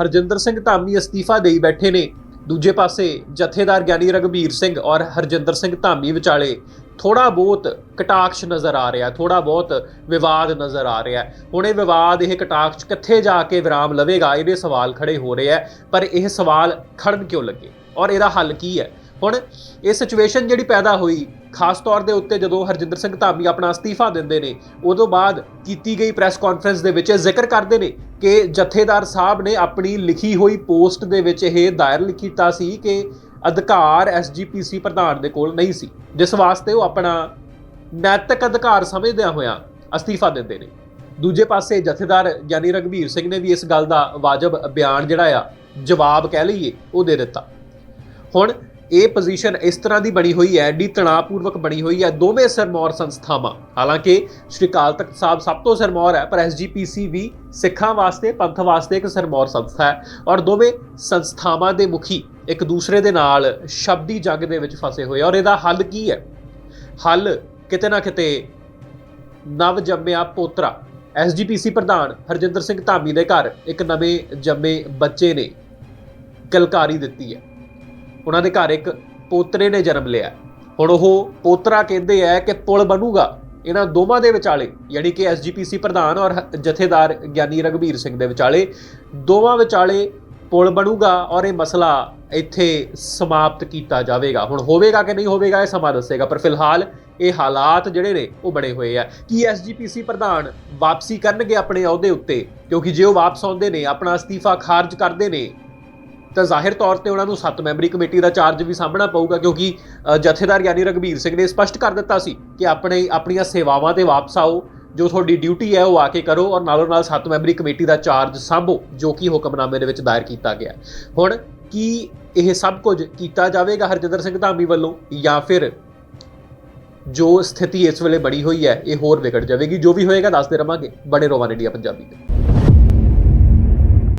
ਹਰਜਿੰਦਰ ਸਿੰਘ ਧਾਮੀ ਅਸਤੀਫਾ ਦੇਈ ਬੈਠੇ ਨੇ। ਦੂਜੇ ਪਾਸੇ ਜਥੇਦਾਰ ਗਿਆਨੀ ਰਗਵੀਰ ਸਿੰਘ ਔਰ ਹਰਜਿੰਦਰ ਸਿੰਘ ਧਾਮੀ ਵਿਚਾਲੇ ਥੋੜਾ ਬਹੁਤ ਕਟਾਕਸ਼ ਨਜ਼ਰ ਆ ਰਿਹਾ ਥੋੜਾ ਬਹੁਤ ਵਿਵਾਦ ਨਜ਼ਰ ਆ ਰਿਹਾ। ਹੁਣ ਇਹ ਵਿਵਾਦ, ਇਹ ਕਟਾਕਸ਼ ਕਿੱਥੇ ਜਾ ਕੇ ਵਿਰਾਮ ਲਵੇਗਾ, ਇਹਦੇ ਸਵਾਲ ਖੜੇ ਹੋ ਰਹੇ ਆ, ਪਰ ਇਹ ਸਵਾਲ ਖੜਨ ਕਿਉਂ ਲੱਗੇ ਔਰ ਇਹਦਾ ਹੱਲ ਕੀ ਹੈ? ਹੁਣ ਇਹ ਸਿਚੁਏਸ਼ਨ ਜਿਹੜੀ ਪੈਦਾ ਹੋਈ, ਖਾਸ ਤੌਰ ਦੇ ਉੱਤੇ ਜਦੋਂ ਹਰਜਿੰਦਰ ਸਿੰਘ ਧਾਮੀ ਆਪਣਾ ਅਸਤੀਫਾ ਦਿੰਦੇ ਨੇ, ਉਦੋਂ ਬਾਅਦ ਕੀਤੀ ਗਈ ਪ੍ਰੈਸ ਕਾਨਫਰੰਸ ਦੇ ਵਿੱਚ ਇਹ ਜ਼ਿਕਰ ਕਰਦੇ ਨੇ ਕਿ ਜਥੇਦਾਰ ਸਾਹਿਬ ਨੇ ਆਪਣੀ ਲਿਖੀ ਹੋਈ ਪੋਸਟ ਦੇ ਵਿੱਚ ਇਹ ਦਾਇਰ ਕੀਤਾ ਸੀ ਕਿ ਅਧਿਕਾਰ ਐਸਜੀਪੀਸੀ ਪ੍ਰਧਾਨ ਦੇ ਕੋਲ ਨਹੀਂ ਸੀ, ਜਿਸ ਵਾਸਤੇ ਉਹ ਆਪਣਾ ਨੈਤਿਕ ਅਧਿਕਾਰ ਸਮਝਦਿਆਂ ਹੋਇਆਂ ਅਸਤੀਫਾ ਦਿੰਦੇ ਨੇ। ਦੂਜੇ ਪਾਸੇ ਜਥੇਦਾਰ ਗਿਆਨੀ ਰਗਵੀਰ ਸਿੰਘ ਨੇ ਵੀ ਇਸ ਗੱਲ ਦਾ ਵਾਜਬ ਬਿਆਨ ਜਿਹੜਾ ਆ, ਜਵਾਬ ਕਹਿ ਲਈਏ, ਉਹ ਦੇ ਦਿੱਤਾ। ਹੁਣ ਇਹ ਪੋਜੀਸ਼ਨ ਇਸ ਤਰ੍ਹਾਂ ਦੀ ਬਣੀ ਹੋਈ ਹੈ, ਡੀ ਤਣਾਅਪੂਰਵਕ ਬਣੀ ਹੋਈ ਹੈ, ਦੋਵੇਂ ਸਰਮੌਰ ਸੰਸਥਾਵਾਂ। ਹਾਲਾਂਕਿ ਸ਼੍ਰੀ ਅਕਾਲ ਤਖਤ ਸਾਹਿਬ ਸਭ ਤੋਂ ਸਰਮੌਰ ਹੈ, ਪਰ ਐਸਜੀਪੀਸੀ ਵੀ ਸਿੱਖਾਂ ਵਾਸਤੇ, ਪੰਥ ਵਾਸਤੇ ਇੱਕ ਸਰਮੌਰ ਸੰਸਥਾ ਹੈ ਔਰ ਦੋਵੇਂ ਸੰਸਥਾਵਾਂ ਦੇ ਮੁਖੀ ਇੱਕ ਦੂਸਰੇ ਦੇ ਨਾਲ ਸ਼ਬਦੀ ਜੰਗ ਦੇ ਵਿੱਚ ਫਸੇ ਹੋਏ ਔਰ ਇਹਦਾ ਹੱਲ ਕੀ ਹੈ? ਹੱਲ ਕਿਤੇ ਨਾ ਕਿਤੇ ਨਵ ਜੰਮਿਆ ਪੋਤਰਾ ਐਸਜੀਪੀਸੀ ਪ੍ਰਧਾਨ ਹਰਜਿੰਦਰ ਸਿੰਘ ਧਾਮੀ ਦੇ ਘਰ ਇੱਕ ਨਵੇਂ ਜੰਮੇ ਬੱਚੇ ਨੇ ਕਲਕਾਰੀ ਦਿੱਤੀ ਹੈ। ਉਹਨਾਂ ਦੇ ਘਰ ਇੱਕ ਪੋਤਰੇ ਨੇ ਜਨਮ ਲਿਆ। ਹੁਣ ਉਹ ਪੋਤਰਾ ਕਹਿੰਦੇ ਆ ਕਿ ਪੁਲ ਬਣੂਗਾ ਇਹਨਾਂ ਦੋਵਾਂ ਦੇ ਵਿਚਾਲੇ, ਯਾਨੀ ਕਿ ਐਸਜੀਪੀਸੀ ਪ੍ਰਧਾਨ ਔਰ ਜਥੇਦਾਰ ਗਿਆਨੀ ਰਗਵੀਰ ਸਿੰਘ ਦੇ ਵਿਚਾਲੇ, ਦੋਵਾਂ ਵਿਚਾਲੇ ਪੁਲ ਬਣੂਗਾ ਔਰ ਇਹ ਮਸਲਾ ਇੱਥੇ ਸਮਾਪਤ ਕੀਤਾ ਜਾਵੇਗਾ। ਹੁਣ ਹੋਵੇਗਾ ਕਿ ਨਹੀਂ ਹੋਵੇਗਾ ਇਹ ਸਮਾਂ ਦੱਸੇਗਾ, ਪਰ ਫਿਲਹਾਲ ਇਹ ਹਾਲਾਤ ਜਿਹੜੇ ਨੇ ਉਹ ਬਣੇ ਹੋਏ ਆ। ਕੀ ਐਸਜੀਪੀਸੀ ਪ੍ਰਧਾਨ ਵਾਪਸੀ ਕਰਨਗੇ ਆਪਣੇ ਅਹੁਦੇ ਉੱਤੇ? ਕਿਉਂਕਿ ਜੇ ਉਹ ਵਾਪਸ ਆਉਂਦੇ ਨੇ, ਆਪਣਾ ਅਸਤੀਫਾ ਖਾਰਜ ਕਰਦੇ ਨੇ ਤਾਂ ਜ਼ਾਹਿਰ ਤੌਰ ਤੇ ਉਹਨਾਂ ਨੂੰ ਸੱਤ ਮੈਂਬਰੀ ਕਮੇਟੀ ਦਾ ਚਾਰਜ ਵੀ ਸਾਂਭਣਾ ਪਊਗਾ, ਕਿਉਂਕਿ ਜਥੇਦਾਰ ਗਿਆਨੀ ਰਗਵੀਰ ਸਿੰਘ ਨੇ ਸਪਸ਼ਟ ਕਰ ਦਿੱਤਾ ਸੀ ਕਿ ਆਪਣੇ, ਆਪਣੀਆਂ ਸੇਵਾਵਾਂ ਤੇ ਵਾਪਸ ਆਓ, ਜੋ ਤੁਹਾਡੀ ਡਿਊਟੀ ਹੈ ਉਹ ਆ ਕੇ ਕਰੋ ਔਰ ਨਾਲੋਂ ਨਾਲ ਸੱਤ ਮੈਂਬਰੀ ਕਮੇਟੀ ਦਾ ਚਾਰਜ ਸਾਂਭੋ, ਜੋ ਕਿ ਹੁਕਮਨਾਮੇ ਦੇ ਵਿੱਚ ਦਾਇਰ ਕੀਤਾ ਗਿਆ ਹੁਣ, ਕੀ ਇਹ ਸਭ ਕੁਝ ਕੀਤਾ ਜਾਵੇਗਾ ਹਰਜਿੰਦਰ ਸਿੰਘ ਧਾਮੀ ਵੱਲੋਂ ਜਾਂ ਫਿਰ ਜੋ ਸਥਿਤੀ ਇਸ ਵੇਲੇ ਬਣੀ ਹੋਈ ਹੈ, ਇਹ ਹੋਰ ਵਿਗੜ ਜਾਵੇਗੀ, ਜੋ ਵੀ ਹੋਏਗਾ ਦੱਸਦੇ ਰਵਾਂਗੇ। ਬੜੇ ਰੋਵਾਨ ਇੰਡੀਆ ਪੰਜਾਬੀ ਤੇ।